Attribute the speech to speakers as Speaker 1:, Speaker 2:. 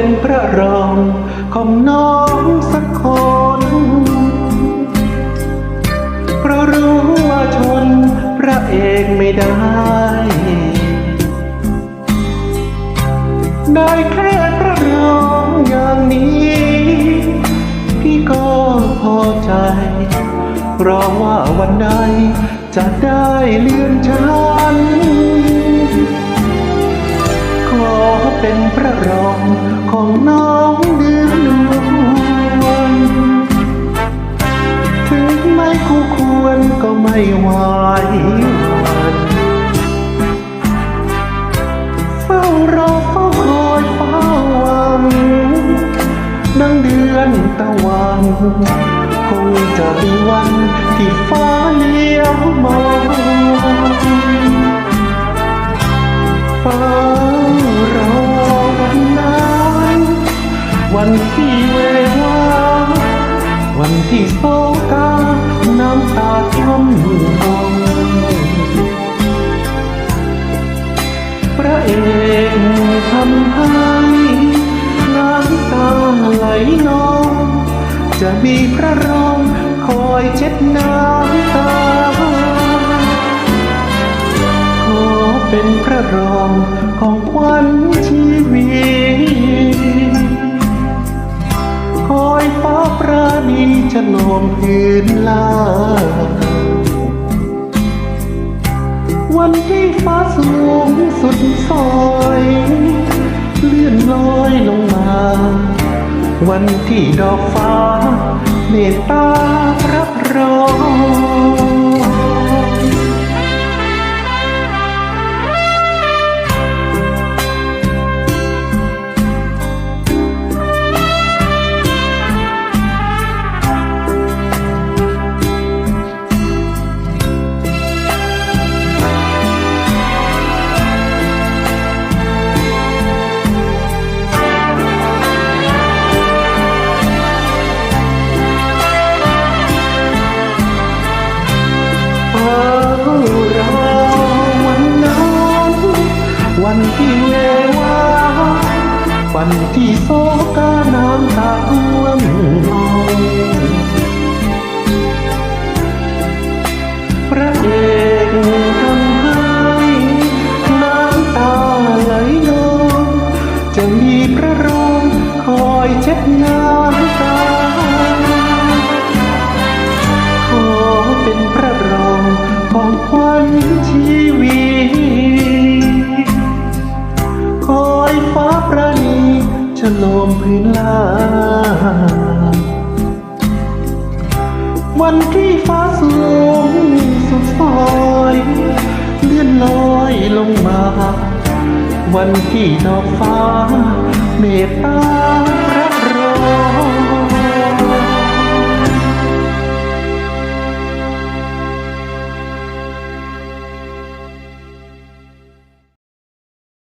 Speaker 1: เป็นพระรองของน้องสักคน เพราะรู้ว่าชนพระเอกไม่ได้ ได้แค่พระรองอย่างนี้ พี่ก็พอใจเพราะว่าวันใดจะได้เลื่อนชั้นขอเป็นพระรอง ไม่ไหววันเฝ้ารอเฝ้าคอยเฝ้าหวังดังเดือนตะวันคงจะมีวันที่ฟ้าเลี้ยวมองเฝ้ารอวันนั้นวันที่เววาวันที่โศกา ร่มทองพระเอกทำให้น้ำตาไหลนอง จะมีพระรองคอยเช็ดน้ำตา ขอเป็นพระรองของขวัญชีวิต คอยฟ้าปราณี จะโนมพื้นลา วันที่ฟ้าสูงสุดซอย เลื่อนลอยลงมา วันที่ดอกฟ้าเมตตารับรอง วันที่เววาวันที่โศกาน้ำตาท่วมนองพระเอกทำให้น้ำตาไหลนองจะมีพระรองคอยเช็ดน้ำ ฉโลมพื้นลา วันที่ฟ้าสูงสุดซอยเลื่อนลอยลงมา วันที่ดอกฟ้าเมตตา